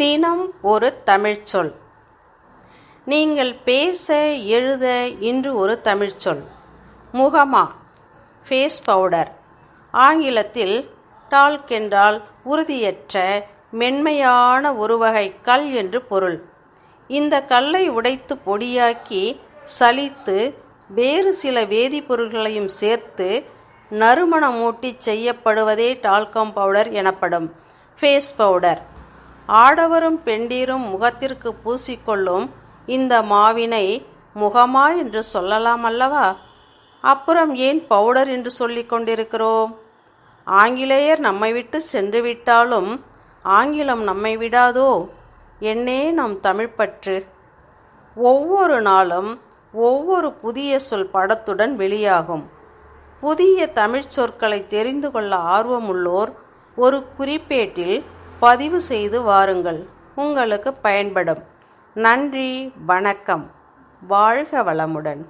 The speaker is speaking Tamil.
தினம் ஒரு தமிழ்ச்சொல் நீங்கள் பேச எழுத இன்று ஒரு தமிழ்ச்சொல் முகமா ஃபேஸ் பவுடர் ஆங்கிலத்தில் டால்க் என்றால் உறுதியற்ற மென்மையான ஒரு வகை கல் என்று பொருள். இந்த கல்லை உடைத்து பொடியாக்கி சலித்து வேறு சில வேதிப்பொருட்களையும் சேர்த்து நறுமணமூட்டி செய்யப்படுவதே டால்கம் பவுடர் எனப்படும். ஃபேஸ் பவுடர் ஆடவரும் பெண்டீரும் முகத்திற்கு பூசிக்கொள்ளும் இந்த மாவினை முகமா என்று சொல்லலாம் அல்லவா? அப்புறம் ஏன் பவுடர் என்று சொல்லிக் கொண்டிருக்கிறோம்? ஆங்கிலேயர் நம்மை விட்டு சென்று விட்டாலும் ஆங்கிலம் நம்மை விடாதோ? என்னே நம் தமிழ்ப்பற்று ஒவ்வொரு நாளும் ஒவ்வொரு புதிய சொல் படத்துடன் வெளியாகும். புதிய தமிழ்ச் சொற்களை தெரிந்து கொள்ள ஆர்வமுள்ளோர் ஒரு குறிப்பேட்டில் பதிவு செய்து வாருங்கள். உங்களுக்கு பயன்படும். நன்றி வணக்கம். வாழ்க வளமுடன்.